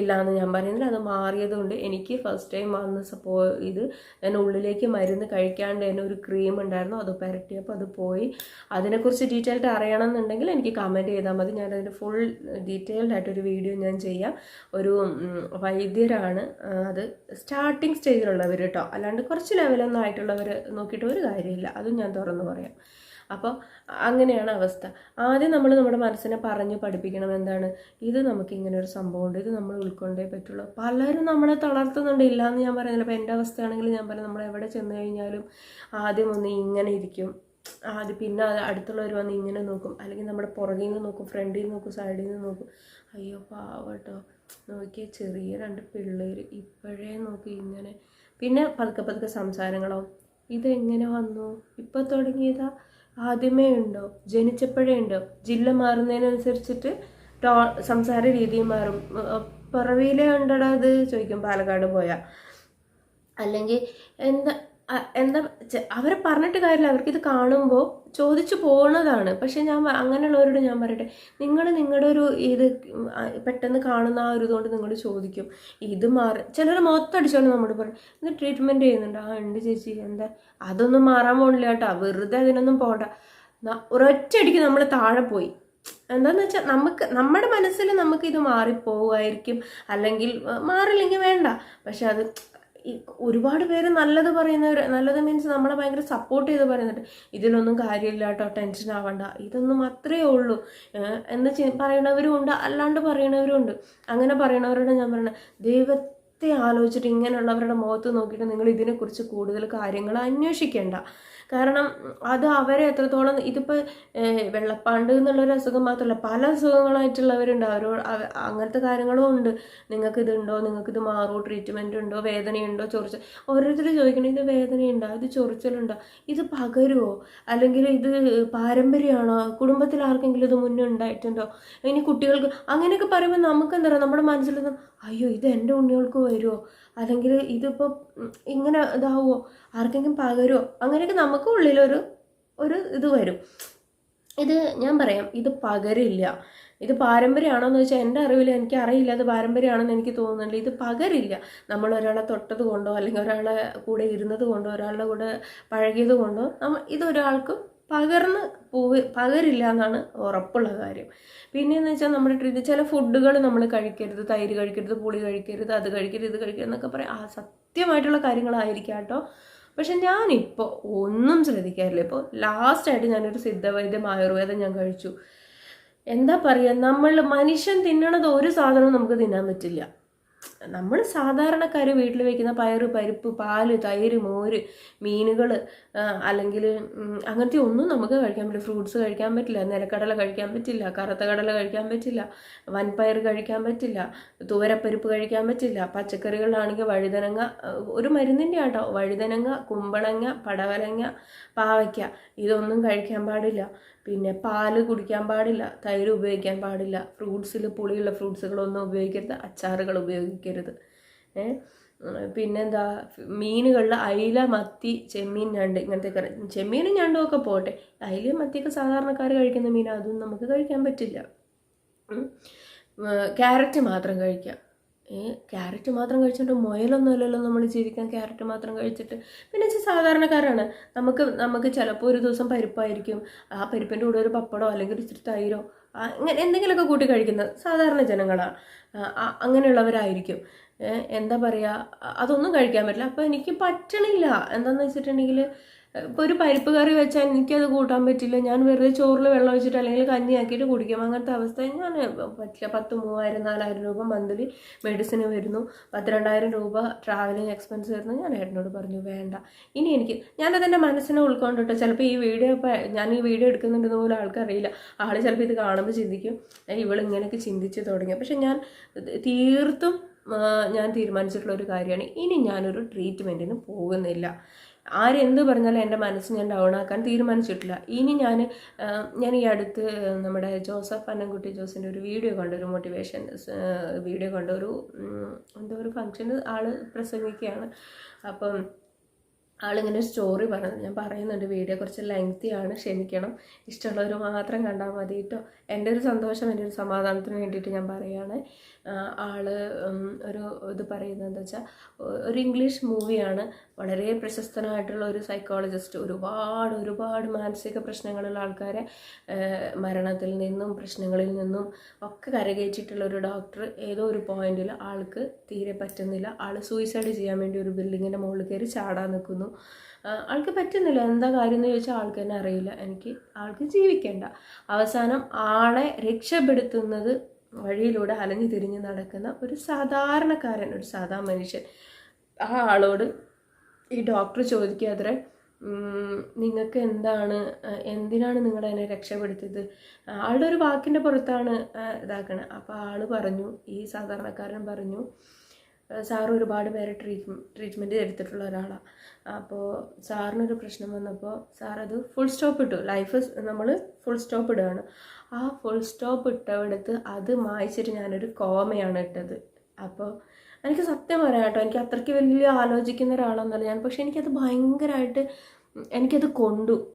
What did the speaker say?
ഇല്ല എന്ന് ഞാൻ പറയുന്നില്ല. അത് മാറിയതുകൊണ്ട് എനിക്ക് ഫസ്റ്റ് ടൈം വന്ന് സപ്പോ ഇത് ഞാൻ ഉള്ളിലേക്ക് മരുന്ന് കഴിക്കാണ്ട് തന്നെ ഒരു ക്രീം ഉണ്ടായിരുന്നു. അത് പുരട്ടിയപ്പോൾ അത് പോയി. അതിനെക്കുറിച്ച് ഡീറ്റെയിൽഡ് അറിയണമെന്നുണ്ടെങ്കിൽ എനിക്ക് കമന്റ് ചെയ്താൽ മതി. ഞാൻ അതിന്റെ ഫുൾ ഡീറ്റെയിൽഡ് ആയിട്ടൊരു വീഡിയോ ഞാൻ ചെയ്യാം. ഒരു വൈദ്യരാണ് അത് സ്റ്റാർട്ടിങ് സ്റ്റേജിലുള്ളവർ കേട്ടോ അല്ലാണ്ട് കുറച്ച് ലെവലൊന്നും ആയിട്ടുള്ളവർ നോക്കിയിട്ട് ഒരു കാര്യമില്ല. അതും ഞാൻ തുറന്നു പറയാം. അപ്പോൾ അങ്ങനെയാണ് അവസ്ഥ. ആദ്യം നമ്മൾ നമ്മുടെ മനസ്സിനെ പറഞ്ഞ് പഠിപ്പിക്കണം എന്താണ്. ഇത് നമുക്ക് ഇങ്ങനെ ഒരു സംഭവമുണ്ട്. ഇത് നമ്മൾ ഉൾക്കൊണ്ടേ പറ്റുള്ളൂ. പലരും നമ്മളെ തളർത്തുന്നുണ്ട്. ഇല്ല എന്ന് ഞാൻ പറയുന്നില്ല. അപ്പോൾ എന്റെ അവസ്ഥയാണെങ്കിൽ ഞാൻ പറയാം നമ്മൾ എവിടെ ചെന്ന് കഴിഞ്ഞാലും ആദ്യം ഒന്ന് ഇങ്ങനെ ഇരിക്കും. ആദ്യം പിന്നെ അടുത്തുള്ളവർ വന്ന് ഇങ്ങനെ നോക്കും. അല്ലെങ്കിൽ നമ്മുടെ പുറകിൽ നിന്ന് നോക്കും ഫ്രണ്ടിൽ നിന്ന് നോക്കും സൈഡിൽ നിന്ന് നോക്കും. അയ്യോ പാവട്ടോ. നോക്കിയ ചെറിയ രണ്ട് പിള്ളേർ ഇപ്പോഴേ നോക്കി ഇങ്ങനെ. പിന്നെ പതുക്കെ പതുക്കെ സംസാരങ്ങളോ ഇതെങ്ങനെ വന്നു? ഇപ്പം തുടങ്ങിയതാ? ആദ്യമേ ഉണ്ടോ? ജനിച്ചപ്പോഴേ ഉണ്ടോ? ജില്ല മാറുന്നതിനനുസരിച്ചിട്ട് ടോ സംസാര രീതി മാറും. പിറവിയിലേ ഉണ്ടടാ അത്? ചോദിക്കും. പാലക്കാട് പോയാൽ അല്ലെങ്കിൽ എന്താ എന്താ അവരെ പറഞ്ഞിട്ട് കാര്യമില്ല. അവർക്കിത് കാണുമ്പോൾ ചോദിച്ചു പോകുന്നതാണ് പക്ഷെ ഞാൻ അങ്ങനെയുള്ളവരോട് ഞാൻ പറയട്ടെ. നിങ്ങൾ നിങ്ങളുടെ ഒരു ഇത് പെട്ടെന്ന് കാണുന്ന ആ ഒരു ഇതുകൊണ്ട് നിങ്ങൾ ചോദിക്കും. ഇത് മാറി ചിലർ മൊത്തം അടിച്ചോണ്ട് നമ്മോട് പറയും. ഇത് ട്രീറ്റ്മെന്റ് ചെയ്യുന്നുണ്ട്. ആ ഉണ്ട് ചേച്ചി എന്താ? അതൊന്നും മാറാൻ പോണില്ല കേട്ടോ. വെറുതെ അതിനൊന്നും പോകണ്ട ഒരൊറ്റയടിക്ക് നമ്മൾ താഴെ പോയി. എന്താന്ന് വെച്ചാൽ നമുക്ക് നമ്മുടെ മനസ്സിൽ നമുക്ക് ഇത് മാറിപ്പോവായിരിക്കും. അല്ലെങ്കിൽ മാറില്ലെങ്കിൽ വേണ്ട. പക്ഷെ അത് ഒരുപാട് പേര് നല്ലത് പറയുന്നവർ നല്ലത് മീൻസ് നമ്മളെ ഭയങ്കര സപ്പോർട്ട് ചെയ്ത് പറയുന്നുണ്ട്. ഇതിലൊന്നും കാര്യമില്ല കേട്ടോ ടെൻഷൻ ആവണ്ട. ഇതൊന്നും അത്രേ ഉള്ളൂ. എന്ന് പറയണവരും ഉണ്ട്. അല്ലാണ്ട് പറയണവരും ഉണ്ട്. അങ്ങനെ പറയണവരോട് ഞാൻ പറയണത് ദൈവത്തെ ആലോചിച്ചിട്ട് ഇങ്ങനെയുള്ളവരുടെ മുഖത്ത് നോക്കിയിട്ട് നിങ്ങൾ ഇതിനെക്കുറിച്ച് കൂടുതൽ കാര്യങ്ങൾ അന്വേഷിക്കേണ്ട. കാരണം അത് അവരെ എത്രത്തോളം ഇതിപ്പോൾ വെള്ളപ്പാണ്ട് എന്നുള്ളൊരു അസുഖം മാത്രമല്ല പല അസുഖങ്ങളായിട്ടുള്ളവരുണ്ട്. അവരോട് അവ- അങ്ങനത്തെ കാര്യങ്ങളും ഉണ്ട്. നിങ്ങൾക്ക് ഇതുണ്ടോ നിങ്ങൾക്ക് ഇത് മാറുമോ ട്രീറ്റ്മെന്റ് ഉണ്ടോ വേദനയുണ്ടോ? ചൊറിച്ചൽ ഓരോരുത്തർ ചോദിക്കണം ഇത് വേദനയുണ്ടോ? ഇത് ചൊറിച്ചലുണ്ടോ? ഇത് പകരുമോ അല്ലെങ്കിൽ ഇത് പാരമ്പര്യമാണോ? കുടുംബത്തിൽ ആർക്കെങ്കിലും ഇത് മുന്നേ ഉണ്ടായിട്ടുണ്ടോ? ഇനി കുട്ടികൾക്ക് അങ്ങനെയൊക്കെ പറയുമ്പോൾ നമുക്ക് എന്താ പറയുക നമ്മുടെ മനസ്സിൽ അയ്യോ ഇത് എന്റെ ഉണ്ണികൾക്ക് വരുമോ അല്ലെങ്കിൽ ഇതിപ്പോൾ ഇങ്ങനെ ഇതാവുമോ ആർക്കെങ്കിലും പകരുമോ അങ്ങനെയൊക്കെ നമുക്ക് ഉള്ളിലൊരു ഒരു ഇത് വരും. ഇത് ഞാൻ പറയാം ഇത് പകരില്ല. ഇത് പാരമ്പര്യമാണോ എന്ന് വെച്ചാൽ എന്റെ അറിവിൽ എനിക്ക് അറിയില്ല അത് പാരമ്പര്യമാണെന്ന് എനിക്ക് തോന്നുന്നുണ്ട് ഇത് പകരില്ല. നമ്മൾ ഒരാളെ തൊട്ടത് കൊണ്ടോ അല്ലെങ്കിൽ ഒരാളെ കൂടെ ഇരുന്നത് കൊണ്ടോ ഒരാളുടെ കൂടെ പഴകിയത് കൊണ്ടോ നമ്മൾ ഇതൊരാൾക്കും പകർന്ന് പോവ് പകരില്ല എന്നാണ് ഉറപ്പുള്ള കാര്യം. പിന്നെയെന്ന് വെച്ചാൽ നമ്മുടെ ട്രീത് ചില ഫുഡുകൾ നമ്മൾ കഴിക്കരുത്. തൈര് കഴിക്കരുത് പുളി കഴിക്കരുത് അത് കഴിക്കരുത് ഇത് കഴിക്കരുത് എന്നൊക്കെ പറയാം. ആ സത്യമായിട്ടുള്ള കാര്യങ്ങളായിരിക്കാം കേട്ടോ. പക്ഷെ ഞാനിപ്പോൾ ഒന്നും ശ്രദ്ധിക്കാറില്ല. ഇപ്പോൾ ലാസ്റ്റായിട്ട് ഞാനൊരു സിദ്ധവൈദ്യം ആയുർവേദം ഞാൻ കഴിച്ചു. എന്താ പറയുക നമ്മൾ മനുഷ്യൻ തിന്നണത് ഒരു സാധനവും നമുക്ക് തിന്നാൻ പറ്റില്ല. നമ്മൾ സാധാരണക്കാർ വീട്ടിൽ വയ്ക്കുന്ന പയർ പരിപ്പ് പാൽ തൈര് മോര് മീനുകൾ അല്ലെങ്കിൽ അങ്ങനത്തെ ഒന്നും നമുക്ക് കഴിക്കാൻ പറ്റില്ല. ഫ്രൂട്ട്സ് കഴിക്കാൻ പറ്റില്ല നിലക്കടല കഴിക്കാൻ പറ്റില്ല കറുത്ത കടല കഴിക്കാൻ പറ്റില്ല വൻപയർ കഴിക്കാൻ പറ്റില്ല തുവരപ്പരിപ്പ് കഴിക്കാൻ പറ്റില്ല പച്ചക്കറികളിലാണെങ്കിൽ വഴുതനങ്ങ ഒരു മരുന്നിന്റെ ആട്ടോ. വഴുതനങ്ങ കുമ്പളങ്ങ പടവലങ്ങ പാവയ്ക്ക ഇതൊന്നും കഴിക്കാൻ പാടില്ല. പിന്നെ പാൽ കുടിക്കാൻ പാടില്ല തൈര് ഉപയോഗിക്കാൻ പാടില്ല ഫ്രൂട്ട്സിൽ പുളിയുള്ള ഫ്രൂട്ട്സുകളൊന്നും ഉപയോഗിക്കരുത് അച്ചാറുകൾ ഉപയോഗിക്കരുത്. പിന്നെന്താ മീനുകളിൽ അയില മത്തി ചെമ്മീൻ ഞണ്ട് ഇങ്ങനത്തെ ചെമ്മീനും ഞണ്ടും ഒക്കെ പോട്ടെ. അയില മത്തിയൊക്കെ സാധാരണക്കാർ കഴിക്കുന്ന മീൻ അതും നമുക്ക് കഴിക്കാൻ പറ്റില്ല. ക്യാരറ്റ് മാത്രം കഴിക്കാം. ക്യാരറ്റ് മാത്രം കഴിച്ചിട്ട് മുയലൊന്നുമല്ലല്ലോ നമ്മൾ ജീവിക്കാൻ ക്യാരറ്റ് മാത്രം കഴിച്ചിട്ട്. പിന്നെ വെച്ചാൽ സാധാരണക്കാരാണ്. നമുക്ക് നമുക്ക് ചിലപ്പോൾ ഒരു ദിവസം പരിപ്പായിരിക്കും. ആ പരിപ്പിന്റെ കൂടെ ഒരു പപ്പടോ അല്ലെങ്കിൽ ഇച്ചിരി തൈരോ അങ്ങനെ എന്തെങ്കിലുമൊക്കെ കൂട്ടി കഴിക്കുന്നത് സാധാരണ ജനങ്ങളാണ് അങ്ങനെയുള്ളവരായിരിക്കും. എന്താ പറയുക അതൊന്നും കഴിക്കാൻ പറ്റില്ല. അപ്പോൾ എനിക്ക് പറ്റണില്ല. എന്താണെന്ന് വെച്ചിട്ടുണ്ടെങ്കിൽ ഇപ്പോൾ ഒരു പരിപ്പ് കറി വെച്ചാൽ എനിക്കത് കൂട്ടാൻ പറ്റില്ല. ഞാൻ വെറുതെ ചോറിൽ വെള്ളം ഒഴിച്ചിട്ട് അല്ലെങ്കിൽ കഞ്ഞിയാക്കിയിട്ട് കുടിക്കും. അങ്ങനത്തെ അവസ്ഥ ഞാൻ പറ്റില്ല. പത്ത് മൂവായിരം നാലായിരം രൂപ മന്ത്ലി മെഡിസിന് വരുന്നു. പത്തിരണ്ടായിരം രൂപ ട്രാവലിംഗ് എക്സ്പെൻസ് വരുന്നു. ഞാൻ ഏട്ടനോട് പറഞ്ഞു വേണ്ട. ഇനി എനിക്ക് ഞാനതെന്റെ മനസ്സിനെ ഉൾക്കൊണ്ടിട്ട് ചിലപ്പോൾ ഈ വീഡിയോ ഞാൻ ഈ വീഡിയോ എടുക്കുന്നുണ്ടെന്ന് പോലും ആൾക്കറിയില്ല. ആൾ ചിലപ്പോൾ ഇത് കാണുമ്പോൾ ചിന്തിക്കും ഇവളിങ്ങനെയൊക്കെ ചിന്തിച്ച് തുടങ്ങി പക്ഷെ ഞാൻ തീർത്തും ഞാൻ തീരുമാനിച്ചിട്ടുള്ള ഒരു കാര്യമാണ്. ഇനി ഞാനൊരു ട്രീറ്റ്മെന്റിന് പോകുന്നില്ല. ആരെന്ത് പറഞ്ഞാലും എന്റെ മനസ്സ് ഞാൻ ഡൗൺ ആക്കാൻ തീരുമാനിച്ചിട്ടില്ല. ഇനി ഞാൻ ഞാൻ ഈ അടുത്ത് നമ്മുടെ ജോസഫ് അന്നൻകുട്ടി ജോസിന്റെ ഒരു വീഡിയോ കണ്ടു ഒരു മോട്ടിവേഷൻ വീഡിയോ കണ്ടു ഒരു എന്തോ ഒരു ഫംഗ്ഷന് ആൾ പ്രസംഗിക്കുകയാണ്. അപ്പം ആളിങ്ങനെ ഒരു സ്റ്റോറി പറയുന്നത് ഞാൻ പറയുന്നുണ്ട് വീഡിയോ കുറച്ച് ലെങ്തി ആണ്. ക്ഷമിക്കണം. ഇഷ്ടമുള്ളവർ മാത്രം കണ്ടാൽ മതി കേട്ടോ എന്റെ ഒരു സന്തോഷം എന്റെ ഒരു സമാധാനത്തിന് വേണ്ടിയിട്ട് ഞാൻ പറയുകയാണ് ആൾ ഒരു ഇത് പറയുന്നത് എന്താ വെച്ചാൽ ഒരു ഇംഗ്ലീഷ് മൂവിയാണ് വളരെ പ്രശസ്തനായിട്ടുള്ള ഒരു സൈക്കോളജിസ്റ്റ് ഒരുപാട് ഒരുപാട് മാനസിക പ്രശ്നങ്ങളുള്ള ആൾക്കാരെ മരണത്തിൽ നിന്നും പ്രശ്നങ്ങളിൽ നിന്നും ഒക്കെ കരകയറ്റിയിട്ടുള്ള ഒരു ഡോക്ടർ ഏതോ ഒരു പോയിന്റിൽ ആൾക്ക് തീരെ പറ്റുന്നില്ല. ആൾ സൂയിസൈഡ് ചെയ്യാൻ വേണ്ടി ഒരു ബിൽഡിങ്ങിന്റെ മുകളിൽ കയറി ചാടാൻ നിൽക്കുന്നു ആൾക്ക് പറ്റുന്നില്ല. എന്താ കാര്യം എന്ന് ചോദിച്ചാൽ ആൾക്ക് തന്നെ അറിയില്ല. എനിക്ക് ആൾക്ക് ജീവിക്കേണ്ട. അവസാനം ആളെ രക്ഷപ്പെടുത്തുന്നത് വഴിയിലൂടെ അലഞ്ഞു തിരിഞ്ഞ് നടക്കുന്ന ഒരു സാധാരണക്കാരൻ ഒരു സാധാ മനുഷ്യൻ. ആ ആളോട് ഈ ഡോക്ടർ ചോദിക്കാത്രേ നിങ്ങൾക്ക് എന്താണ് എന്തിനാണ് നിങ്ങൾ എന്നെ രക്ഷപ്പെടുത്തിയത്? ആളുടെ ഒരു വാക്കിന്റെ പുറത്താണ് ഇതാക്കണത് അപ്പോൾ ആൾ പറഞ്ഞു ഈ സാധാരണക്കാരൻ പറഞ്ഞു സാർ ഒരുപാട് പേരെ ട്രീറ്റ് ട്രീറ്റ്മെന്റ് എടുത്തിട്ടുള്ള ഒരാളാണ് അപ്പോൾ സാറിനൊരു പ്രശ്നം വന്നപ്പോൾ സാർ അത് ഫുൾ സ്റ്റോപ്പ് ഇട്ടു. ലൈഫ് നമ്മൾ ഫുൾ സ്റ്റോപ്പ് ഇടുകയാണ്. ആ ഫുൾ സ്റ്റോപ്പ് ഇട്ടവിടത്ത് അത് മായ്ച്ചിട്ട് ഞാനൊരു കോമയാണ് ഇട്ടത്. അപ്പോൾ എനിക്ക് സത്യം പറയാം കേട്ടോ എനിക്ക് അത്രയ്ക്ക് വലിയ ആലോചിക്കുന്ന ഒരാളൊന്നുമല്ല ഞാൻ. പക്ഷേ എനിക്കത് ഭയങ്കരമായിട്ട് എനിക്കത് കൊണ്ടു.